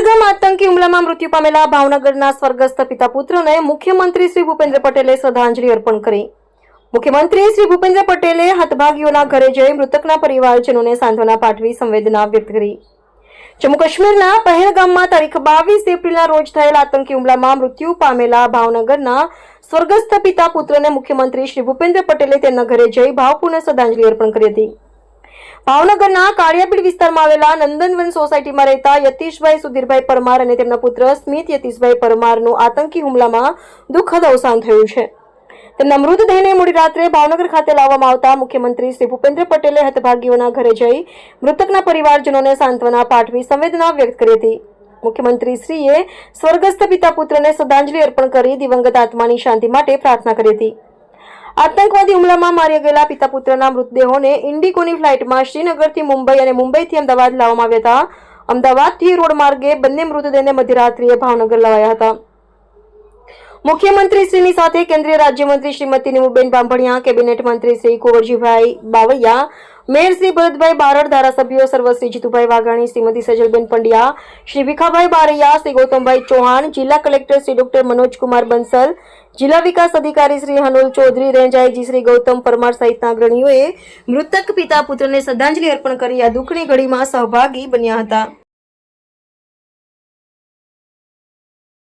પહેલગામ આતંકી હુમલામાં મૃત્યુ પામેલા ભાવનગરના સ્વર્ગસ્થ પિતા પુત્રને મુખ્યમંત્રી શ્રી ભૂપેન્દ્ર પટેલે શ્રદ્ધાંજલિ અર્પણ કરી. મુખ્યમંત્રી શ્રી ભૂપેન્દ્ર પટેલે હતભાગીઓના ઘરે જઈ મૃતકના પરિવારજનોને સાંત્વના પાઠવી સંવેદના વ્યક્ત કરી. જમ્મુ કાશ્મીરના પહેલગામમાં તારીખ બાવીસ એપ્રિલના રોજ થયેલા આતંકી હુમલામાં મૃત્યુ પામેલા ભાવનગરના સ્વર્ગસ્થ પિતા પુત્રને મુખ્યમંત્રી શ્રી ભૂપેન્દ્ર પટેલે તેમના ઘરે જઈ ભાવપૂર્ણ શ્રદ્ધાંજલિ અર્પણ કરી હતી. ભાવનગરના કાળિયાપીડ વિસ્તારમાં આવેલા નંદનવન સોસાયટીમાં રહેતા યતીશભાઈ સુધીરભાઈ પરમાર અને તેમના પુત્ર સ્મિત યતીશભાઈ પરમારનું આતંકી હુમલામાં દુઃખદ અવસાન થયું છે. તેમના મૃતદેહને મોડી રાત્રે ભાવનગર ખાતે લાવવામાં આવતા મુખ્યમંત્રી શ્રી ભૂપેન્દ્ર પટેલે હતભાગીઓના ઘરે જઈ મૃતકના પરિવારજનોને સાંત્વના પાઠવી સંવેદના વ્યક્ત કરી હતી. મુખ્યમંત્રી શ્રીએ સ્વર્ગસ્થ પિતા પુત્રને શ્રદ્ધાંજલિ અર્પણ કરી દિવંગત આત્માની શાંતિ માટે પ્રાર્થના કરી હતી. આતંકવાદી હુમલામાં માર્યા ગયેલા પિતા પુત્રના મૃતદેહોને ઇન્ડિકોની ફ્લાઇટમાં શ્રીનગરથી મુંબઈ અને મુંબઈથી અમદાવાદ લાવવામાં આવ્યા હતા. અમદાવાદથી રોડ માર્ગે બંને મૃતદેહને મધ્યરાત્રિએ ભાવનગર લાવાયા હતા. મુખ્યમંત્રી શ્રીની સાથે કેન્દ્રીય રાજ્યમંત્રી શ્રીમતી નીમુબેન બાંભણિયા, કેબિનેટ મંત્રી શ્રી કુંવરજીભાઈ બાવળિયા મેયર શ્રી ભરતભાઈ બારડ, ધારાસભ્યો સર્વશ્રી જીતુભાઈ વાઘાણી, શ્રીમતી સજલબેન પંડ્યા, શ્રી ભીખાભાઈ બારૈયા, શ્રી ગૌતમભાઈ ચૌહાણ, જિલ્લા કલેક્ટર શ્રી ડોક્ટર મનોજકુમાર બંસલ, જિલ્લા વિકાસ અધિકારી શ્રી હનુલ ચૌધરી રેંજાઈજી શ્રી ગૌતમ પરમાર સહિતના અગ્રણીઓએ મૃતક પિતા પુત્રને શ્રદ્ધાંજલિ અર્પણ કરી આ દુઃખની ઘડીમાં સહભાગી બન્યા હતા.